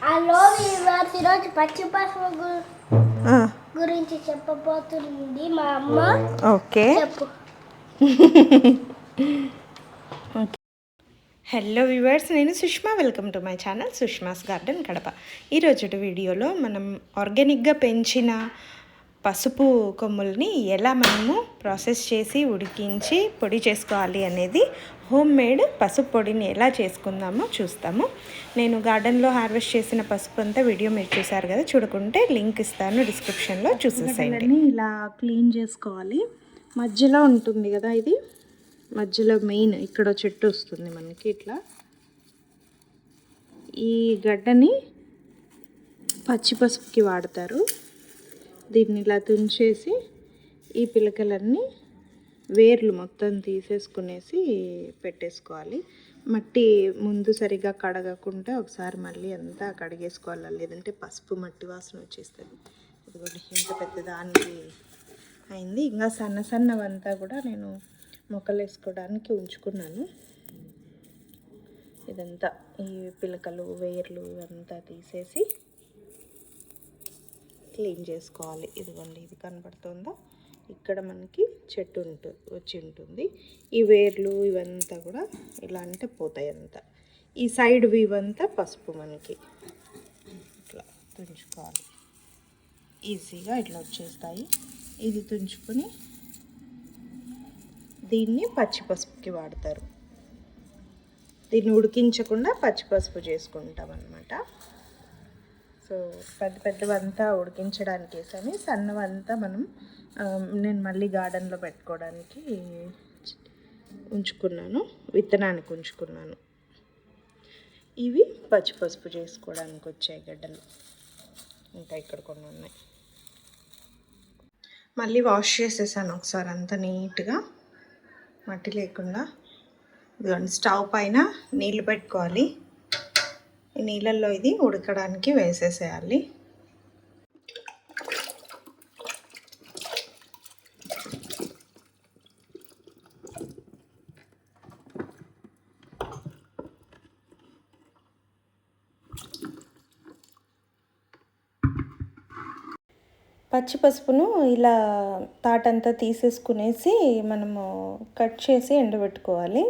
Hello viewers ఈరోజు పచ్చి పసుపు గురించి చెప్పబోతుంది మా అమ్మ. ఓకే. చెప్పు. హలో వ్యూవర్స్ నేను Sushma. Welcome to my channel Sushma's garden Kadapa. ఈరోజు వీడియోలో మనం ఆర్గానిక్గా పెంచిన పసుపు కొమ్ముల్ని ఎలా మనము ప్రాసెస్ చేసి ఉడికించి పొడి చేసుకోవాలి అనేది హోమ్ మేడ్ పసుపు పొడిని ఎలా చేసుకుందామో చూస్తాము. నేను గార్డెన్లో హార్వెస్ట్ చేసిన పసుపు అంతా వీడియో మీరు చూసారు కదా చూడకుంటే లింక్ ఇస్తాను డిస్క్రిప్షన్లో చూసేసేయండి. ఇలా క్లీన్ చేసుకోవాలి. మధ్యలో ఉంటుంది కదా ఇది? మధ్యలో మెయిన్ ఇక్కడ చెట్టు వస్తుంది మనకి ఇట్లా. ఈ గడ్డని పచ్చి పసుపుకి వాడతారు. దీన్ని ఇలా తుంచేసి ఈ పిలకలన్నీ వేర్లు మొత్తం తీసేసుకునేసి పెట్టేసుకోవాలి. మట్టి ముందు సరిగా కడగకుండా ఒకసారి మళ్ళీ అంతా కడిగేసుకోవాలి. లేదంటే పసుపు మట్టి వాసన వచ్చేస్తుంది. ఇదిగోండి ఇంత పెద్ద దానికి అయింది. ఇంకా సన్న సన్నవంతా కూడా నేను మొక్కలు వేసుకోవడానికి ఉంచుకున్నాను. ఇదంతా ఈ పిలకలు వేర్లు ఇవంతా తీసేసి క్లీన్ చేసుకోవాలి. ఇదిగోండి ఇది కనబడుతుందా ఇక్కడ మనకి చెట్టు ఉంటుంది వచ్చి ఉంటుంది. ఈ వేర్లు ఇవంతా కూడా ఇలా అంటే పోతాయి అంతా. ఈ సైడ్ ఇవంతా పసుపు మనకి. ఇట్లా తుంచుకోవాలి. ఈజీగా ఇట్లా వచ్చేస్తాయి. ఇది తుంచుకొని దీన్ని పచ్చి పసుపుకి వాడతారు. దీన్ని ఉడికించకుండా పచ్చి పసుపు చేసుకుంటాం అన్నమాట సో పెద్ద పెద్దవంతా ఉడికించడానికి వేసాను సన్నవంతా మనం నేను మళ్ళీ గార్డెన్లో పెట్టుకోవడానికి ఉంచుకున్నాను విత్తనానికి ఉంచుకున్నాను. ఇవి పచ్చి పసుపు చేసుకోవడానికి వచ్చాయి గడ్డలు. ఇంకా ఇక్కడ కొన్ని ఉన్నాయి. మళ్ళీ వాష్ చేసేసాను ఒకసారి అంతా నీట్గా. మట్టి లేకుండా. ఇదిగోండి స్టవ్ పైన నీళ్ళు పెట్టుకోవాలి. ఈ నీళ్ళల్లో ఇది ఉడకడానికి వేసేసేయాలి. పచ్చి పసుపును ఇలా తాటంతా తీసేసుకునేసి మనము కట్ చేసి ఎండబెట్టుకోవాలి.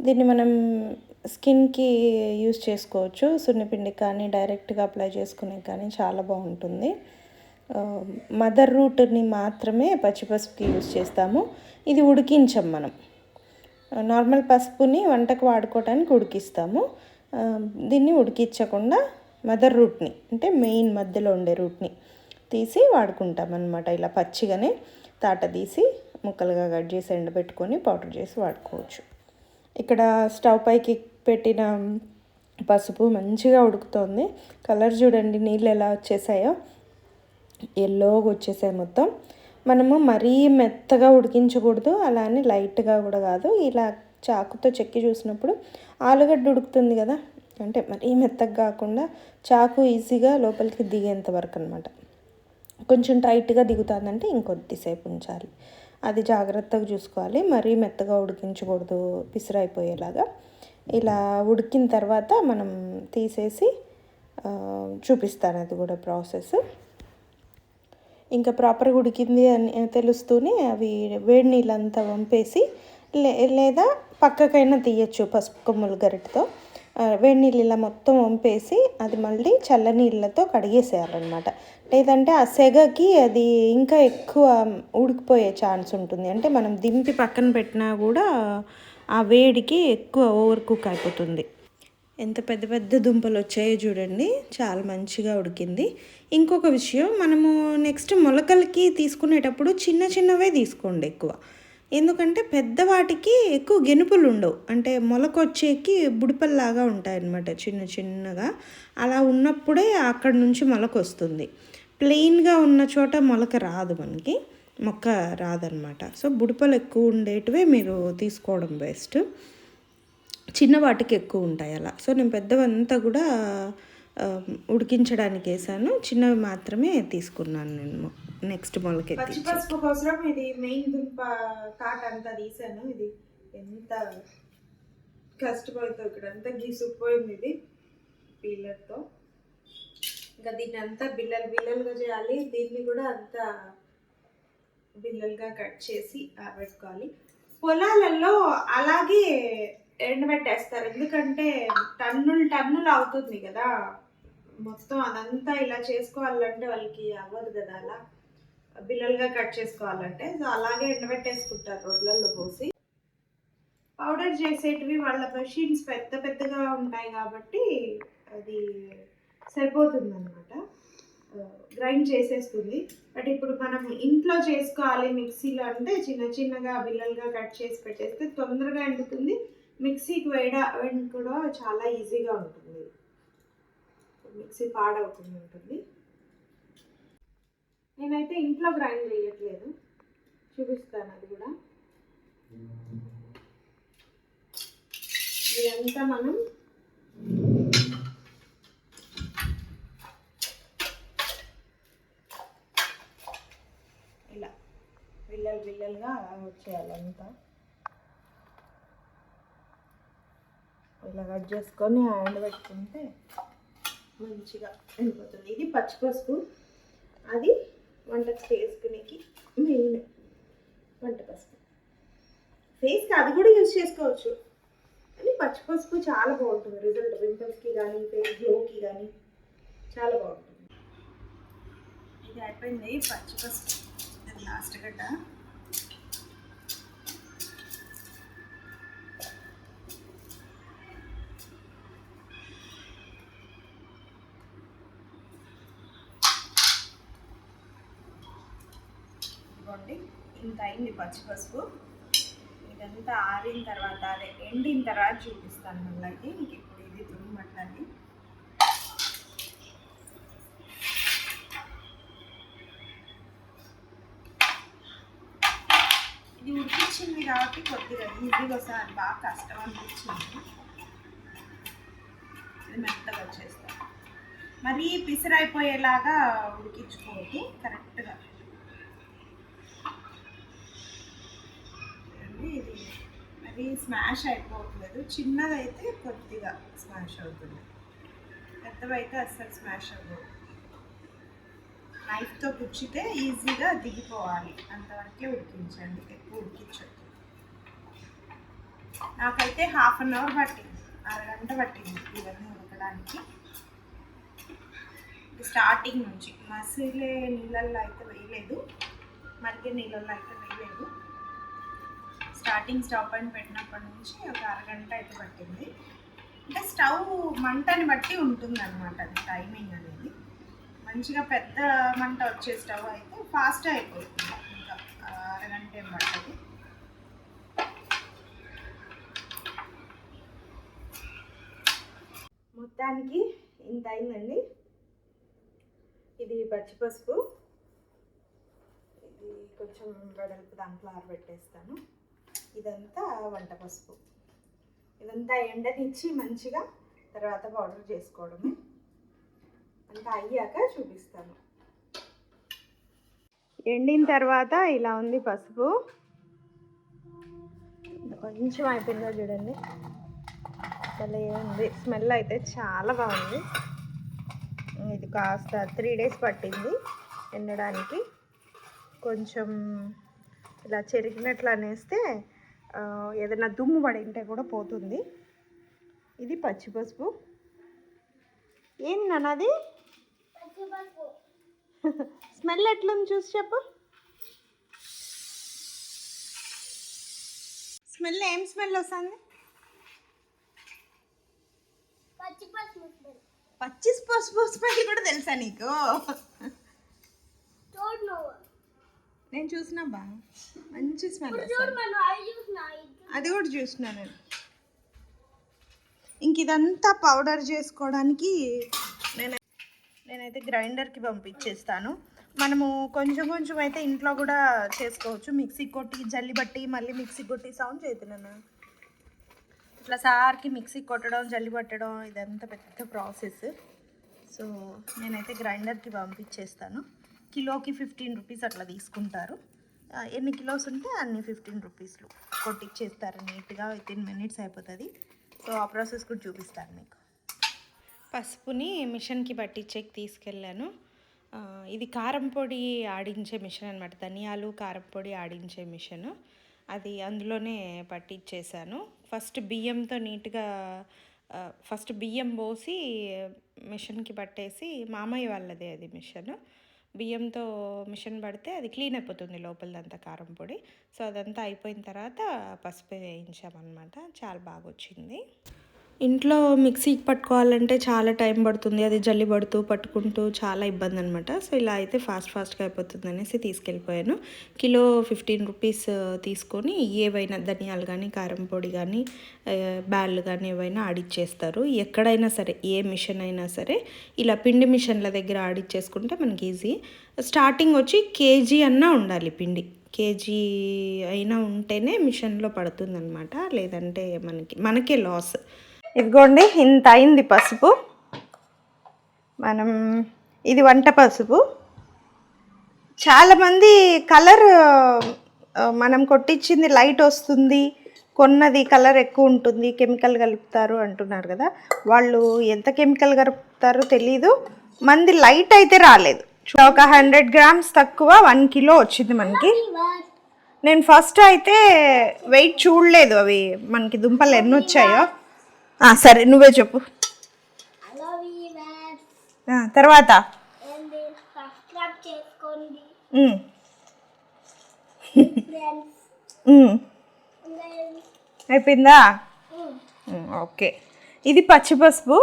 దీన్ని మనం స్కిన్కి యూస్ చేసుకోవచ్చు. సున్నిపిండి కానీ డైరెక్ట్గా అప్లై చేసుకునే కానీ చాలా బాగుంటుంది. మదర్ రూట్ని మాత్రమే పచ్చి పసుపుకి యూస్ చేస్తాము. ఇది ఉడికించం మనం. నార్మల్ పసుపుని వంటకు వాడుకోవడానికి ఉడికిస్తాము. దీన్ని ఉడికించకుండా మదర్ రూట్ని అంటే మెయిన్ మధ్యలో ఉండే రూట్ని తీసి వాడుకుంటాం అనమాట ఇలా పచ్చిగానే తాట తీసి ముక్కలుగా కట్ చేసి ఎండబెట్టుకొని పౌడర్ చేసి వాడుకోవచ్చు. ఇక్కడ స్టవ్ పైకి పెట్టిన పసుపు మంచిగా ఉడుకుతోంది. కలర్ చూడండి నీళ్ళు ఎలా వచ్చేసాయో. ఎల్లోగా వచ్చేసాయి మొత్తం. మనము మరీ మెత్తగా ఉడికించకూడదు అలానే లైట్గా కూడా కాదు. ఇలా చాకుతో చెక్కి చూసినప్పుడు ఆలుగడ్డ ఉడుకుతుంది కదా. అంటే మరీ మెత్తగా కాకుండా చాకు ఈజీగా లోపలికి దిగేంత వరకు అనమాట కొంచెం టైట్గా దిగుతుందంటే ఇంకొద్దిసేపు ఉంచాలి. అది జాగ్రత్తగా చూసుకోవాలి. మరీ మెత్తగా ఉడికించకూడదు పిసిరైపోయేలాగా ఇలా ఉడికిన తర్వాత మనం తీసేసి చూపిస్తాను అది కూడా ప్రాసెస్. ఇంకా ప్రాపర్గా ఉడికింది అని తెలుస్తూనే అవి వేడి నీళ్ళంతా వంపేసి లే లేదా పక్కకైనా తీయచ్చు పసుపు కొమ్ములు గరిటతో. వేడి నీళ్ళు ఇలా మొత్తం వంపేసి అది మళ్ళీ చల్ల నీళ్ళతో కడిగేసేయాలన్నమాట. లేదంటే ఆ సెగకి అది ఇంకా ఎక్కువ ఉడికిపోయే ఛాన్స్ ఉంటుంది. అంటే మనం దింపి పక్కన పెట్టినా కూడా ఆ వేడికి ఎక్కువ ఓవర్ కుక్ అయిపోతుంది. ఎంత పెద్ద పెద్ద దుంపలు వచ్చాయో చూడండి. చాలా మంచిగా ఉడికింది. ఇంకొక విషయం మనము నెక్స్ట్ మొలకలకి తీసుకునేటప్పుడు చిన్న చిన్నవే తీసుకోండి ఎక్కువ. ఎందుకంటే పెద్ద వాటికి ఎక్కువ గెనుపులు ఉండవు. అంటే మొలక వచ్చేకి బుడిపల్లాగా ఉంటాయన్నమాట చిన్న చిన్నగా. అలా ఉన్నప్పుడే అక్కడ నుంచి మొలక వస్తుంది. ప్లెయిన్గా ఉన్న చోట మొలక రాదు మనకి. మొక్క రాదనమాట. సో బుడిపలు ఎక్కువ ఉండేటివే మీరు తీసుకోవడం బెస్ట్. చిన్న వాటికి ఎక్కువ ఉంటాయి అలా. సో నేను పెద్దవంతా కూడా ఉడికించడానికి వేసాను. చిన్నవి మాత్రమే తీసుకున్నాను నేను నెక్స్ట్ మొలకెత్తి పసుపు కోసం ఇది మెయిన్ దుంప కాట అంతా తీసాను. ఇది ఎంత కష్టపడితో ఇక్కడ అంతా గీసుకుపోయింది ఇది పీలర్తో. ఇంకా దీన్ని అంతా బిల్లలు బిల్లలుగా చేయాలి. దీన్ని కూడా అంతా బిల్లలుగా కట్ చేసి ఆరబెట్టుకోవాలి పొలాలలో అలాగే ఎండబెట్టేస్తారు. ఎందుకంటే టన్నులు టన్నులు అవుతుంది కదా. మొత్తం అదంతా ఇలా చేసుకోవాలంటే వాళ్ళకి అవ్వదు కదా అలా. బిల్లలుగా కట్ చేసుకోవాలంటే సో అలాగే ఎండబెట్టేసుకుంటారు రోడ్లలో పోసి. పౌడర్ చేసేటివి వాళ్ళ మెషిన్స్ పెద్ద పెద్దగా ఉంటాయి కాబట్టి అది సరిపోతుంది అనమాట గ్రైండ్ చేసేస్తుంది. బట్ ఇప్పుడు మనం ఇంట్లో చేసుకోవాలి మిక్సీలో అంటే చిన్న చిన్నగా బిల్లలుగా కట్ చేసి పెట్టేస్తే తొందరగా ఎండుతుంది. మిక్సీకి వేయడం కూడా చాలా ఈజీగా ఉంటుంది. మిక్సీ పాడవుతుంది ఉంటుంది. నేనైతే ఇంట్లో గ్రైండ్ చేయట్లేదు. చూపిస్తాను అది కూడా. ఇదంతా మనం ఇలా బిల్లలు బిల్లలుగా వచ్చేయాలి అంతా. ఇలా కట్ చేసుకొని హ్యాండ్ పెట్టుకుంటే మంచిగా వెళ్ళిపోతుంది. ఇది పచ్చిపసుపు అది వంటకు చేసుకునేకి మెయిన్ వంట పసుపు. ఫేస్కి అది కూడా యూజ్ చేసుకోవచ్చు. కానీ పచ్చిపసుపు చాలా బాగుంటుంది. రిజల్ట్ పింపుల్స్కి కానీ ఫేస్ గ్లోకి కానీ చాలా బాగుంటుంది. ఇది అయిపోయింది పచ్చిపసుపు ఇది లాస్ట్ గడ్డ ఇదిగోండి ఇంత అయింది పచ్చిపసుపు. ఇదంతా ఆరిన తర్వాత అదే ఎండిన తర్వాత చూపిస్తాను మళ్ళీ ఇంక ఇప్పుడు ఇది తురుమట్లని ఇది ఉడికించింది కాబట్టి కొద్దిగా ఈజీగా వస్తుంది బాగా కష్టం అనిపించింది. ఇది మెత్తగా వచ్చేస్తాను. మరీ పిసిరైపోయేలాగా ఉడికించుకోవద్దు. కరెక్ట్గా చూడండి, ఇది అది స్మాష్ అయిపోవట్లేదు. చిన్నదైతే కొద్దిగా స్మాష్ అవుతుంది. పెద్దవైతే అస్సలు స్మాష్ అవ్వదు నైఫ్తో గుచ్చితే ఈజీగా దిగిపోవాలి. అంతవరకే ఉడికించండి. ఎక్కువ ఉడికించద్దు. నాకైతే హాఫ్ అన్ అవర్ పట్టింది. అరగంట పట్టింది ఇవన్నీ ఉడకడానికి. స్టార్టింగ్ నుంచి. మసిలే నీళ్ళల్లో అయితే వేయలేదు. మరిగే నీళ్ళల్లో అయితే వేయలేదు. స్టార్టింగ్ స్టవ్ పైన పెట్టినప్పటి నుంచి ఒక అరగంట అయితే పట్టింది. అంటే స్టవ్ మంటని బట్టి ఉంటుంది అనమాట అది టైమింగ్ అనేది. మంచిగా పెద్ద మంట వచ్చే స్టవ్ అయితే ఫాస్ట్ అయిపోతుంది. ఇంకా అరగంట ఏం పట్టదు. మొత్తానికి ఇంత అయిందండి. ఇది పచ్చిపసుపు. ఇది కొంచెం వెడల్పు దాంట్లో ఆరబెట్టేస్తాను. ఇదంతా వంట పసుపు. ఇదంతా ఎండనిచ్చి మంచిగా తర్వాత పౌడర్ చేసుకోవడమే. అంతా అయ్యాక చూపిస్తాను. ఎండిన తర్వాత ఇలా ఉంది పసుపు. కొంచెం అయిపోయిందో చూడండి. అసలు ఉంది. స్మెల్ అయితే చాలా బాగుంది. ఇది కాస్త త్రీ డేస్ పట్టింది ఎండడానికి. కొంచెం ఇలా చెరిగినట్లు అనేస్తే ఏదైనా దుమ్ము పడి ఉంటే కూడా పోతుంది. ఇది పచ్చి పసుపు ఏంటి నాన్నది స్మెల్ ఎట్లుంది చూసి చెప్పు. స్మెల్ ఏం స్మెల్ వస్తుంది? పచ్చి పసుపు స్మెల్ కూడా తెలుసా నీకు? నేను చూసినా బా. మంచి స్మెల్ అది కూడా చూసినా నేను. ఇంక ఇదంతా పౌడర్ చేసుకోవడానికి నేను నేనైతే గ్రైండర్కి పంపించేస్తాను. మనము కొంచెం కొంచెం అయితే ఇంట్లో కూడా చేసుకోవచ్చు. మిక్సీ కొట్టి జల్లి బట్టి మళ్ళీ మిక్సీ కొట్టి సౌండ్ చేస్తున్నాను? ఇట్లా సార్కి మిక్సీ కొట్టడం జల్లి పట్టడం ఇదంతా పెద్ద ప్రాసెస్ సో నేనైతే గ్రైండర్కి పంపించేస్తాను. కిలోకి ఫిఫ్టీన్ రూపీస్ అట్లా తీసుకుంటారు. ఎన్ని కిలోస్ ఉంటే అన్ని ఫిఫ్టీన్ రూపీస్లు కొట్టిచ్చేస్తారు. నీట్గా విత్ మినిట్స్ అయిపోతుంది. సో ఆ ప్రాసెస్ కూడా చూపిస్తాను మీకు. పసుపుని మిషన్కి పట్టించేకి తీసుకెళ్ళాను. ఇది కారం పొడి ఆడించే మిషన్ అనమాట ధనియాలు కారం పొడి ఆడించే మిషన్. అది అందులోనే పట్టించేసాను ఫస్ట్ బియ్యంతో నీట్గా ఫస్ట్ బియ్యం పోసి మిషన్కి పట్టేసి మామయ్య వాళ్ళదే అది మిషన్. బియ్యంతో మిషన్ పడితే అది క్లీన్ అయిపోతుంది లోపలదంతా కారం పొడి. సో అదంతా అయిపోయిన తర్వాత పసుపు వేయించామన్నమాట. చాలా బాగా వచ్చింది ఇంట్లో మిక్సీకి పట్టుకోవాలంటే చాలా టైం పడుతుంది. అది జల్లి పడుతూ పట్టుకుంటూ చాలా ఇబ్బంది అనమాట సో ఇలా అయితే ఫాస్ట్ ఫాస్ట్గా అయిపోతుంది అనేసి తీసుకెళ్ళిపోయాను. కిలో ఫిఫ్టీన్ రూపీస్ తీసుకొని ఏవైనా ధనియాలు కానీ కారం పొడి కానీ బ్యాళ్ళు కానీ ఏవైనా ఆడిచ్చేస్తారు ఎక్కడైనా సరే ఏ మిషన్ అయినా సరే ఇలా పిండి మిషన్ల దగ్గర ఆడిచ్చేసుకుంటే మనకి ఈజీ. స్టార్టింగ్ వచ్చి కేజీ అన్నా ఉండాలి పిండి. కేజీ అయినా ఉంటేనే మిషన్లో పడుతుందన్నమాట. లేదంటే మనకి మనకే లాస్. ఇదిగోండి ఇంత అయింది పసుపు. మనం ఇది వంట పసుపు. చాలామంది కలర్ మనం కొట్టించింది లైట్ వస్తుంది కొన్నది కలర్ ఎక్కువ ఉంటుంది కెమికల్ కలుపుతారు అంటున్నారు కదా. వాళ్ళు ఎంత కెమికల్ కలుపుతారో తెలీదు. మంది లైట్ అయితే రాలేదు. ఒక హండ్రెడ్ గ్రామ్స్ తక్కువ వన్ కిలో వచ్చింది మనకి. నేను ఫస్ట్ అయితే వెయిట్ చూడలేదు అవి మనకి దుంపలు ఎన్ని వచ్చాయో. సరే నువ్వే చెప్పు. తర్వాత? అయిపోయిందా? ఓకే. ఇది పచ్చి పసుపు.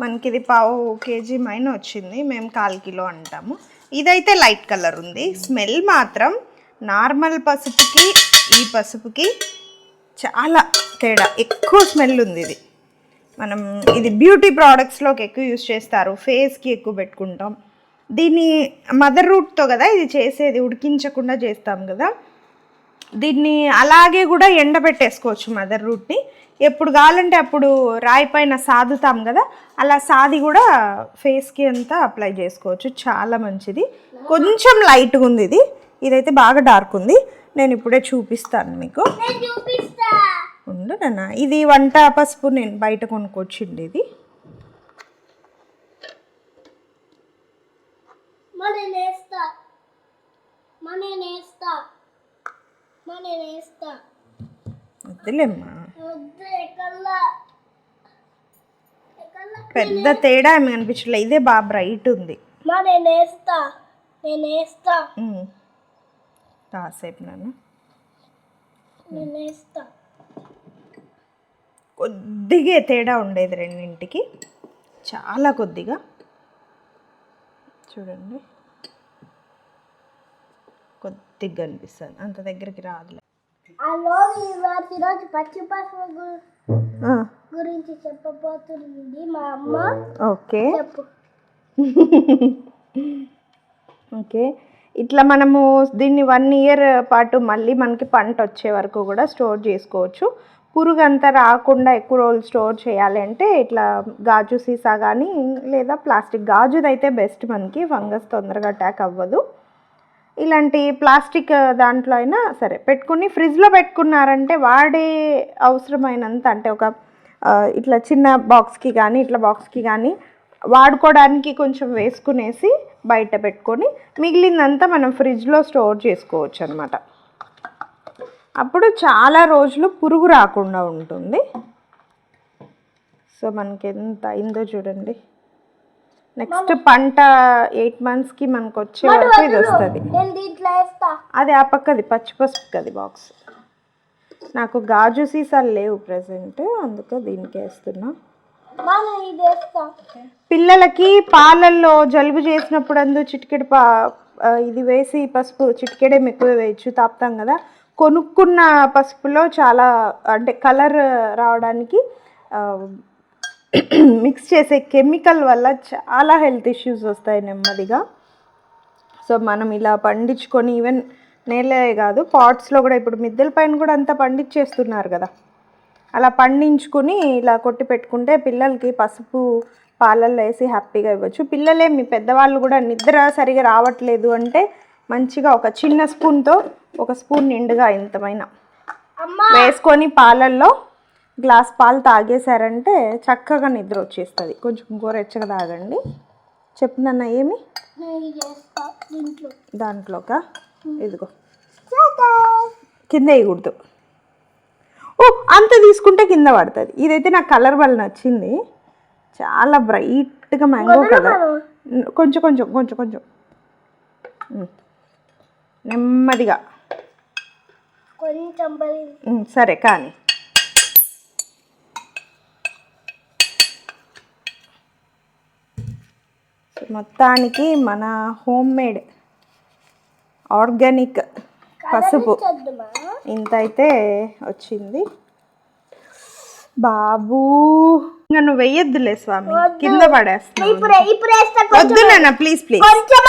మనకి ఇది పావు కేజీ మైన వచ్చింది. మేము కాల్ కిలో అంటాము. ఇదైతే లైట్ కలర్ ఉంది. స్మెల్ మాత్రం నార్మల్ పసుపుకి ఈ పసుపుకి చాలా తేడా. ఎక్కువ స్మెల్ ఉంది ఇది. మనం ఇది బ్యూటీ ప్రోడక్ట్స్లోకి ఎక్కువ యూస్ చేస్తారు. ఫేస్కి ఎక్కువ పెట్టుకుంటాం. దీన్ని మదర్ రూట్తో కదా ఇది చేసేది? ఉడికించకుండా చేస్తాం కదా. దీన్ని అలాగే కూడా ఎండబెట్టేసుకోవచ్చు మదర్ రూట్ని ఎప్పుడు కావాలంటే అప్పుడు రాయి పైన సాదుతాం కదా. అలా సాది కూడా ఫేస్కి అంతా అప్లై చేసుకోవచ్చు. చాలా మంచిది. కొంచెం లైట్గా ఉంది ఇది. ఇదైతే బాగా డార్క్ ఉంది. నేను ఇప్పుడే చూపిస్తాను మీకు. నేను చూపిస్తా ఉండు నాన్న ఇది వంట పసుపు నేను బయట కొనుక్కొచ్చింది ఇది. వద్దులేమ్మా. పెద్ద తేడా ఏమి కనిపించలే ఇదే బాగా బ్రైట్ ఉంది. కాసేపు నాన్న. కొద్దిగా తేడా ఉండేది రెండింటికి. చాలా కొద్దిగా. చూడండి. కొద్దిగా కనిపిస్తుంది అంత దగ్గరికి రాదులే. ఈరోజు పచ్చి పసుపు గురించి చెప్పబోతుంది మా అమ్మ. ఓకే. ఓకే. ఇట్లా మనము దీన్ని వన్ ఇయర్ పాటు మళ్ళీ మనకి పంట వచ్చే వరకు కూడా స్టోర్ చేసుకోవచ్చు. పురుగు అంతా రాకుండా ఎక్కువ రోజులు స్టోర్ చేయాలి అంటే ఇట్లా గాజు సీసా కానీ లేదా ప్లాస్టిక్ గాజుది అయితే బెస్ట్ మనకి ఫంగస్ తొందరగా అటాక్ అవ్వదు. ఇలాంటి ప్లాస్టిక్ దాంట్లో అయినా సరే పెట్టుకుని ఫ్రిడ్జ్లో పెట్టుకున్నారంటే వాడే అవసరమైనంత అంటే ఒక ఇట్లా చిన్న బాక్స్కి కానీ ఇట్లా బాక్స్కి కానీ వాడుకోవడానికి కొంచెం వేసుకునేసి బయట పెట్టుకొని మిగిలిందంతా మనం ఫ్రిడ్జ్లో స్టోర్ చేసుకోవచ్చు అనమాట అప్పుడు చాలా రోజులు పురుగు రాకుండా ఉంటుంది. సో మనకి ఎంత అయిందో చూడండి. నెక్స్ట్ పంట ఎయిట్ మంత్స్కి మనకు వచ్చే వరకు ఇది వస్తుంది. అది ఆ పక్కది పచ్చి పసుపు కది బాక్స్ నాకు గాజు సీసాలు లేవు ప్రజెంట్ అందుకే దీనికి వేస్తున్నా. పిల్లలకి పాలల్లో జలుబు చేసినప్పుడు అందు చిటికెడు పా ఇది వేసి పసుపు చిటికెడేం ఎక్కువ వేయచ్చు తాపుతాం కదా. కొనుక్కున్న పసుపులో చాలా అంటే కలర్ రావడానికి మిక్స్ చేసే కెమికల్ వల్ల చాలా హెల్త్ ఇష్యూస్ వస్తాయి నెమ్మదిగా. సో మనం ఇలా పండించుకొని ఈవెన్ నేలే కాదు పాట్స్లో కూడా ఇప్పుడు మిద్దెల పైన కూడా అంతా పండించేస్తున్నారు కదా. అలా పండించుకుని ఇలా కొట్టి పెట్టుకుంటే పిల్లలకి పసుపు పాలల్లో వేసి హ్యాపీగా ఇవ్వచ్చు. పిల్లలే మీ పెద్దవాళ్ళు కూడా నిద్ర సరిగా రావట్లేదు అంటే మంచిగా ఒక చిన్న స్పూన్తో ఒక స్పూన్ నిండుగా ఇంతమైన వేసుకొని పాలల్లో గ్లాస్ పాలు తాగేశారంటే చక్కగా నిద్ర వచ్చేస్తుంది. కొంచెం గోరెచ్చగా తాగండి. చెప్పిందన్న ఏమి? దాంట్లోక? ఇదిగో. కింద వేయకూడదు. ఓ అంత తీసుకుంటే కింద పడుతుంది. ఇదైతే నాకు కలర్ వల్ల నచ్చింది. చాలా బ్రైట్గా మ్యాంగో కలర్. కొంచెం కొంచెం కొంచెం కొంచెం. నెమ్మదిగా. కొంచెం సరే కానీ. మొత్తానికి మన హోమ్ మేడ్ ఆర్గానిక్ పసుపు ఇంత అయితే వచ్చింది. బాబు ఇంకా నువ్వు వెయ్యొద్దులే స్వామి కింద వేస్తా వద్దు నాన్న ప్లీజ్ ప్లీజ్ కొంచెం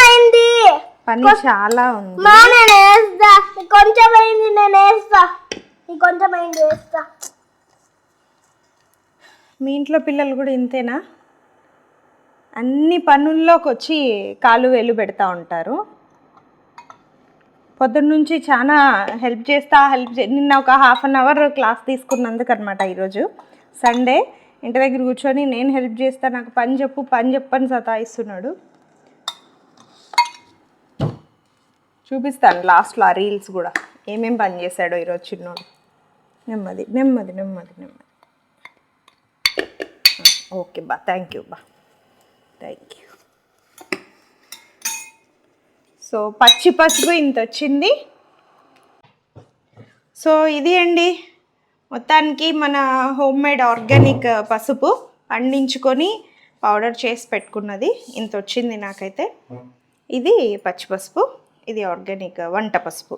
పని చాలా ఉంది. మా నేను వేస్తా. కొంచెం అయింది నేను వేస్తా. అయింది వేస్తా. మీ ఇంట్లో పిల్లలు కూడా ఇంతేనా? అన్ని పనుల్లోకి వచ్చి కాలు వేలు పెడతా ఉంటారు. పొద్దున్న నుంచి చాలా హెల్ప్ చేస్తా హెల్ప్ చే నిన్న ఒక హాఫ్ అన్ అవర్ క్లాస్ తీసుకున్నందుకు అనమాట ఈరోజు. సండే ఇంటి దగ్గర కూర్చొని నేను హెల్ప్ చేస్తా నాకు పని చెప్పు పని చెప్పని సతాయిస్తున్నాడు. చూపిస్తాను లాస్ట్లో ఆ రీల్స్ కూడా. ఏమేం పని చేశాడో ఈరోజు చిన్నోడు. నెమ్మది నెమ్మది నెమ్మది నెమ్మది. ఓకే బా థ్యాంక్ యూ బా. థ్యాంక్ యూ సో పచ్చి పసుపు ఇంత వచ్చింది. సో ఇది అండి. మొత్తానికి మన హోమ్ మేడ్ ఆర్గానిక్ పసుపు పండించుకొని పౌడర్ చేసి పెట్టుకున్నది. ఇంత వచ్చింది నాకైతే. ఇది పచ్చి పసుపు. ఇది ఆర్గానిక్ వంట పసుపు.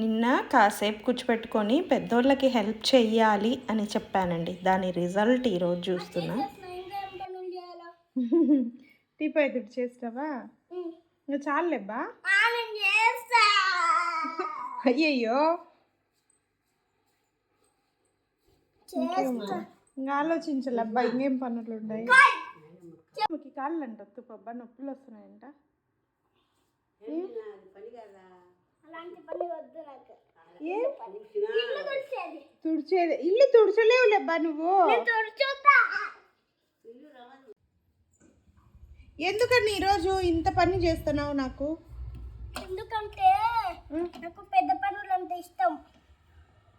నిన్న కాసేపు కూర్చోపెట్టుకొని పెద్దోళ్ళకి హెల్ప్ చెయ్యాలి అని చెప్పానండి. దాని రిజల్ట్ ఈరోజు చూస్తున్నా. టీప్ అయితే చేస్తావా? ఇంకా చాలేబ్బా అయ్యయ్యో. ఇంకా ఆలోచించాలబ్బా ఇంకేం పనులు ఉన్నాయి కాళ్ళు అంట తుప్పబ్బా నొప్పులు వస్తున్నాయంట అలాంటి పని వద్దు నాకు. ఏ? ఇల్లు తుడిచేది. తుడిచేది. ఇల్లు తుడిచలేవులేబ్బా నువ్వు. తుడుచుతా. ఎందుకని ఈరోజు ఇంత పని చేస్తున్నావు నాకు? ఎందుకంటే నాకు పెద్ద పనులు అంటే ఇష్టం.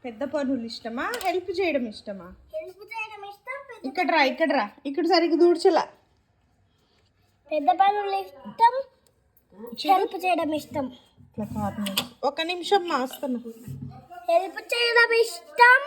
పెద్ద పనులు ఇష్టమా? హెల్ప్ చేయడం ఇష్టమా? హెల్ప్ చేయడం ఇష్టం పెద్ద- ఇక్కడ రా ఇక్కడ రా. ఇక్కడ సరిగ్గా దూడ్చలా పెద్ద పనులు ఇష్టం హెల్ప్ చేయడం ఇష్టం. ఒక నిమిషం మా వస్తున్నా హెల్ప్ చేయడం ఇష్టం.